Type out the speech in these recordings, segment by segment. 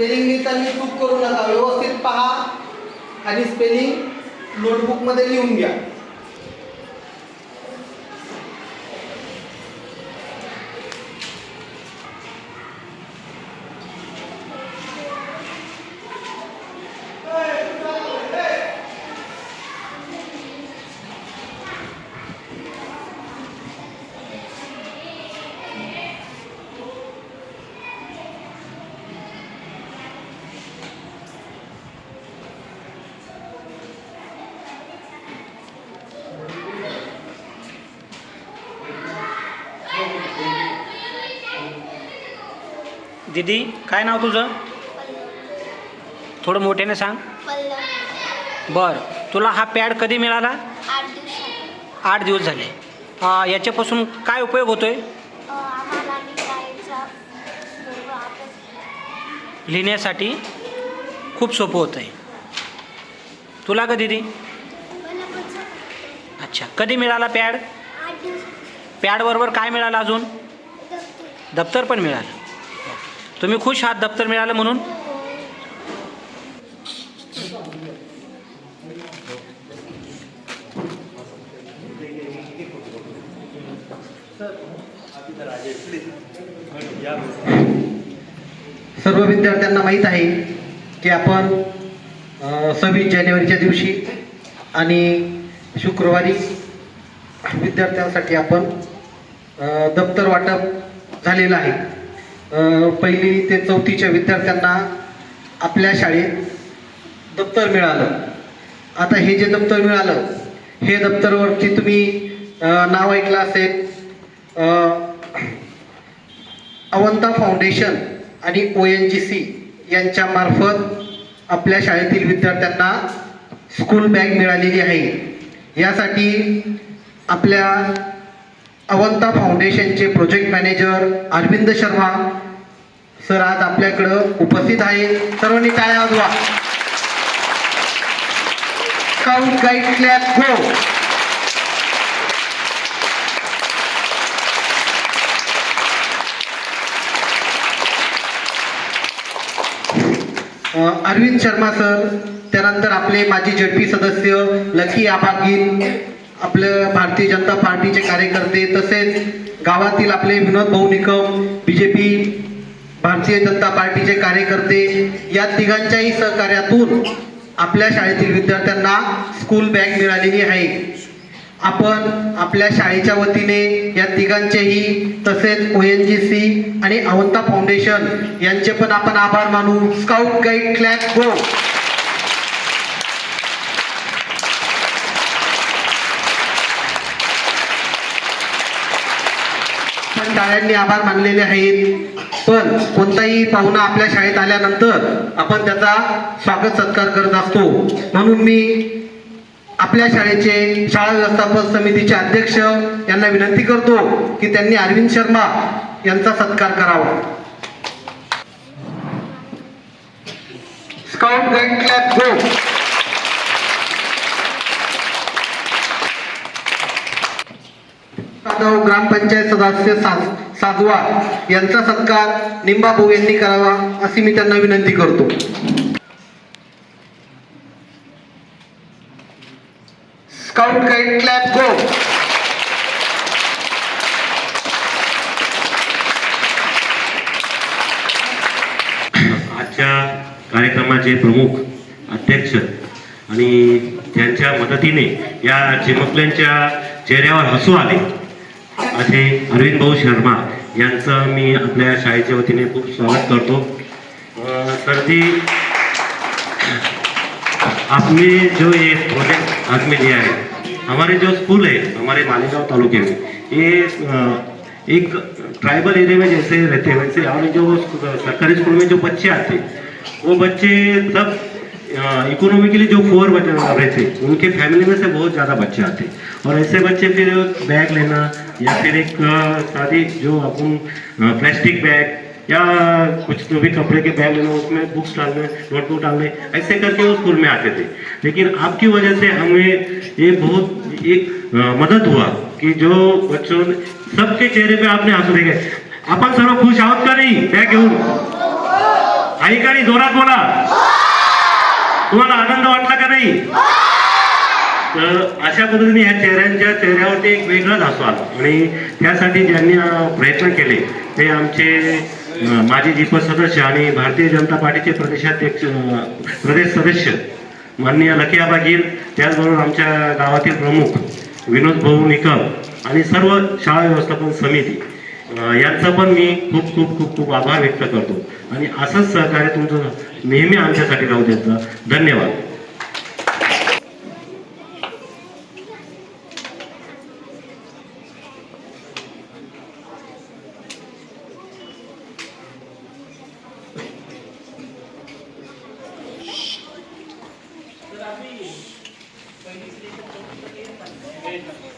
Spelling लिहिताना चूक करू नका. व्यवस्थित पहा आणि स्पेलिंग नोटबुकमध्ये लिहून घ्या. दीदी काय नाव तुझं? थोडं मोठ्याने सांग. बर तुला हा पॅड कधी मिळाला? आठ दिवस झाले. याच्यापासून काय उपयोग होतोय? लिहिण्यासाठी खूप सोपं होतं आहे तुला का दीदी. अच्छा कधी मिळाला पॅड? पॅडबरोबर काय मिळालं अजून? दप्तर पण मिळालं. तुम्ही खुश आहात दप्तर मिळालं म्हणून? सर्व विद्यार्थ्यांना माहीत आहे की आपण सव्वीस जानेवारीच्या दिवशी आणि शुक्रवारी विद्यार्थ्यांसाठी आपण दप्तर वाटप झालेलं आहे. पहिली ते चौथीच्या विद्यार्थ्यांना आपल्या शाळेत दप्तर मिळालं. आता हे जे दप्तर मिळालं हे दप्तरवरती तुम्ही नाव ऐकलं असेल अवंता फाउंडेशन आणि ओ एन जी सी यांच्यामार्फत आपल्या शाळेतील विद्यार्थ्यांना स्कूल बॅग मिळालेली आहे. यासाठी आपल्या अवंता फाउंडेशनचे project manager Arvind Sharma sir आज आपल्याकडं उपस्थित आहे सर्वांनी काय वाजवा. Scout guide clap go Arvind Sharma sir त्यानंतर आपले माजी झडपी सदस्य लकी आबागीर आपलं भारतीय जनता पार्टीचे कार्यकर्ते तसेच गावातील आपले विनोद भाऊ Nikam B J P Bharatiya Janata पार्टीचे कार्यकर्ते या तिघांच्याही सहकार्यातून आपल्या शाळेतील विद्यार्थ्यांना स्कूल बॅग मिळालेली आहे. आपण आपल्या शाळेच्या वतीने या तिघांचेही तसेच ओ एन जी सी आणि अवंता फाउंडेशन यांचे पण आपण आभार मानू. स्काउट गाईड क्लॅप गो पण टाळ्यांनी आभार मानलेले आहेत. पण कोणताही पाहुणा आपल्या शाळेत आल्यानंतर आपण त्याचा स्वागत सत्कार करत असतो. म्हणून मी आपल्या शाळेचे शाळा व्यवस्थापन समितीचे अध्यक्ष यांना विनंती करतो की त्यांनी अरविंद शर्मा यांचा सत्कार करावा. Scout guide clap go Jadhav gram panchayat सदस्य साजवा यांचा सत्कार निंबाभाऊ यांनी करावा अशी मी त्यांना विनंती करतो. स्काउट गाईड क्लॅप गो आजच्या कार्यक्रमाचे प्रमुख अध्यक्ष आणि त्यांच्या मदतीने या चिमुकल्यांच्या चेहऱ्यावर हसू आले. असे अरविंद भाऊ शर्मा यांचं मी आपल्या शाळेच्या वतीने खूप स्वागत करतो. तर ती आपने जो ये प्रोजेक्ट आज में लिया है हमारे जो स्कूल है हमारे मालेगांव तालुके में ये एक ट्राइबल एरिया में जैसे रहते हैं वैसे और जो सरकारी स्कूल में जो बच्चे आते वो बच्चे सब इकोनॉमिकली जो फोर बच्चे रहते उनके फैमिली में से बहुत ज़्यादा बच्चे आते और ऐसे बच्चे फिर बैग लेना या फिर एक सादी जो अपन प्लास्टिक बैग या कुछ जो भी कपड़े के बैग लेना उसमें बुक्स डालने नोटबुक डालने ऐसे करके वो स्कूल में आते थे। लेकिन आपकी वजह से हमें ये बहुत, एक मदद हुआ कि जो बच्चों ने, सबके चेहरे पे आपने हसू देखे। अपन सर्व खुश आहोत का नाही बॅग घेऊन आई का नाही, जोरात बोला। तुम्हाला आनंद वाटला का नाही। तर अशा पद्धतीने ह्या चेहऱ्यांच्या चेहऱ्यावरती एक वेगळाच हसू आला. आणि त्यासाठी ज्यांनी प्रयत्न केले ते आमचे माजी जिप सदस्य आणि भारतीय जनता पार्टीचे प्रदेशाध्यक्ष प्रदेश सदस्य माननीय लकिया बागीर त्याचबरोबर आमच्या गावातील प्रमुख विनोद भाऊ निकम आणि सर्व शाळा व्यवस्थापन समिती यांचं यांचा पण मी खूप खूप खूप खूप आभार व्यक्त करतो. आणि असंच सहकार्य तुमचं नेहमी आमच्यासाठी राहू द्यायचं. धन्यवाद. धन्यवाद खुशी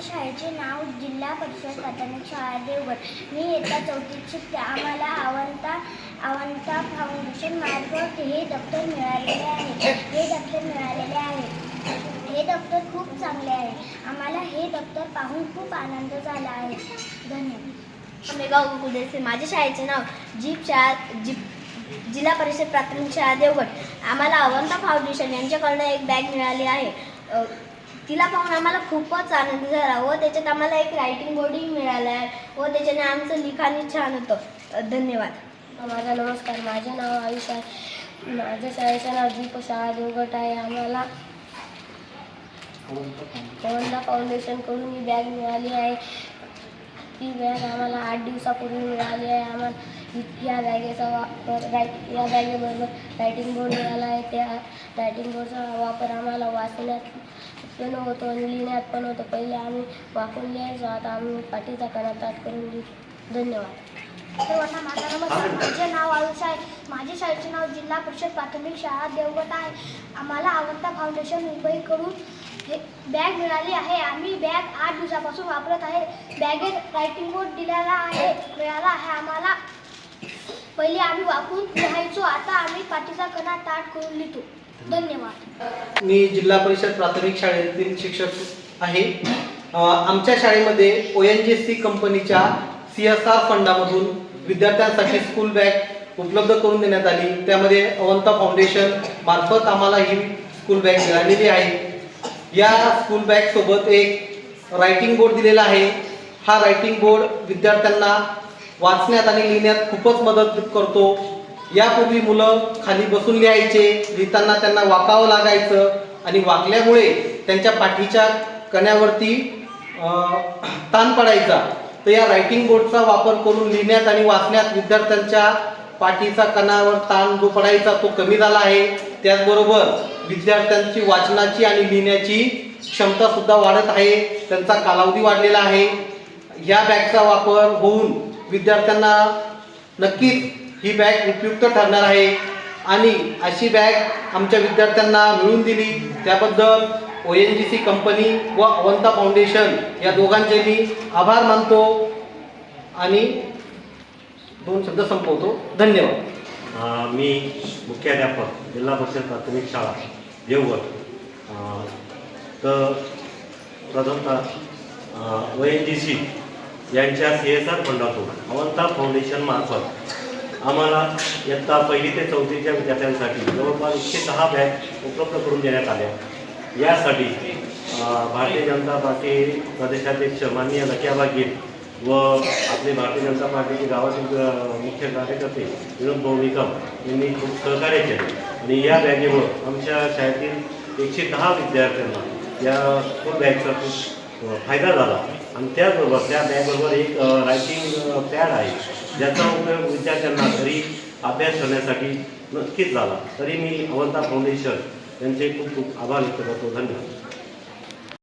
आमच्या माझ्या शाळेचे नाव जिल्हा परिषद प्राथमिक शाळा देवगड. मी इयत्ता चौथीत शिकते. आम्हाला आवंता आवंता फाउंडेशन मार्फत हे दप्तर मिळालेले आहे. हे दप्तर मिळालेले आहे. हे दप्तर खूप चांगले आहे. आम्हाला हे दप्तर पाहून खूप आनंद झाला आहे. धन्यवाद. मेगाव उदेसे माझ्या शाळेचे नाव जीप शाळा जीप जिल्हा परिषद प्राथमिक शाळा देवगड. आम्हाला अवंता फाउंडेशन यांच्याकडनं एक बॅग मिळाली आहे. तिला पाहून आम्हाला खूपच आनंद झाला. व त्याच्यात आम्हाला एक रायटिंग बोर्डही मिळाला आहे व त्याच्याने आमचं लिखाणही छान होतं. धन्यवाद. माझा नमस्कार. माझे नाव आयुष आहे. माझ्या शाळेचं नाव दीप शाळा देवगट आहे. आम्हाला पवनदा फाउंडेशनकडून ही बॅग मिळाली आहे. ती बॅग आम्हाला आठ दिवसापूर्वी मिळाली आहे. आम्हाला या बॅगेचा वापर राय या बॅगेबरोबर रायटिंग बोर्ड मिळाला आहे. त्या रायटिंग बोर्डचा वापर आम्हाला वाचण्यात पण होतो आणि लिहिण्यात पण होतो. पहिले आम्ही वाकून लिहायचो. आता आम्ही पाठीचा कणा ताट करून लिहितो धन्यवाद. सर्वांना माझा नमस्कार माझे नाव आयुष आहे. माझ्या शाळेचे नाव जिल्हा परिषद प्राथमिक शाळा देवगत आहे. आम्हाला आवडता फाउंडेशन मुंबईकडून हे बॅग मिळाली आहे. आम्ही बॅग आठ दिवसापासून वापरत आहे. बॅगेत रायटिंग बोर्ड दिलेला आहे. मिळाला आहे. आम्हाला पहिले आम्ही वाकून लिहायचो आता आम्ही पाठीचा कणा ताट करून लिहितो. धन्यवाद. मी जिल्हा परिषद प्राथमिक शाळेतील शिक्षक आहे. आमच्या शाळेमध्ये ओ एन जी सी कंपनीच्या सी एस आर फंडामधून विद्यार्थ्यांसाठी स्कूल बॅग उपलब्ध करून देण्यात आली. त्यामध्ये अवंता फाउंडेशन मार्फत आम्हाला ही स्कूल बॅग मिळालेली आहे. या स्कूल बॅग सोबत एक रायटिंग बोर्ड दिलेला आहे. हा रायटिंग बोर्ड विद्यार्थ्यांना वाचण्यात आणि लिहिण्यात खूपच मदत करतो. यापूर्वी मुलं खाली बसून लिहायचे लिहिताना त्यांना वाकावं लागायचं आणि वाकल्यामुळे त्यांच्या पाठीच्या कण्यावरती ताण पडायचा. तर या रायटिंग बोर्डचा वापर करून लिहिण्यात आणि वाचण्यात विद्यार्थ्यांच्या पाठीचा कणावर ताण जो पडायचा तो कमी झाला आहे. त्याचबरोबर विद्यार्थ्यांची वाचनाची आणि लिहिण्याची क्षमता सुद्धा वाढत आहे. त्यांचा कालावधी वाढलेला आहे. या बॅगचा वापर होऊन विद्यार्थ्यांना नक्कीच ही बॅग उपयुक्त ठरणार आहे. आणि अशी बॅग आमच्या विद्यार्थ्यांना मिळवून दिली. त्याबद्दल O N G C company व अवंता फाउंडेशन या दोघांचे मी आभार मानतो. आणि दोन शब्द संपवतो. धन्यवाद. मी मुख्याध्यापक जिल्हा परिषद प्राथमिक शाळा देवगड. तर प्रथमतः ओ एन जी सी यांच्या सी एस आर फंडातून अवंता फाउंडेशन मार्फत आम्हाला इयत्ता पहिली ते चौथीच्या विद्यार्थ्यांसाठी जवळपास एकशे दहा बॅग उपलब्ध करून देण्यात आल्या. यासाठी भारतीय जनता पार्टी प्रदेशाध्यक्ष माननीय लकियाबा गिर व आपले भारतीय जनता पार्टीचे गावातील मुख्य कार्यकर्ते विनोद भाऊ निकम यांनी खूप सहकार्य केले. आणि या बॅगेमुळं आमच्या शाळेतील एकशे दहा विद्यार्थ्यांना या स्कूल बॅगचा खूप फायदा झाला. आणि त्याचबरोबर त्या बॅगबरोबर एक रायटिंग पॅड आहे. ज्याचा उपयोग विद्यार्थ्यांना घरी अभ्यास करण्यासाठी नक्कीच झाला. तरी मी अवंता फाउंडेशन यांचे खूप खूप आभार व्यक्त करतो. धन्यवाद.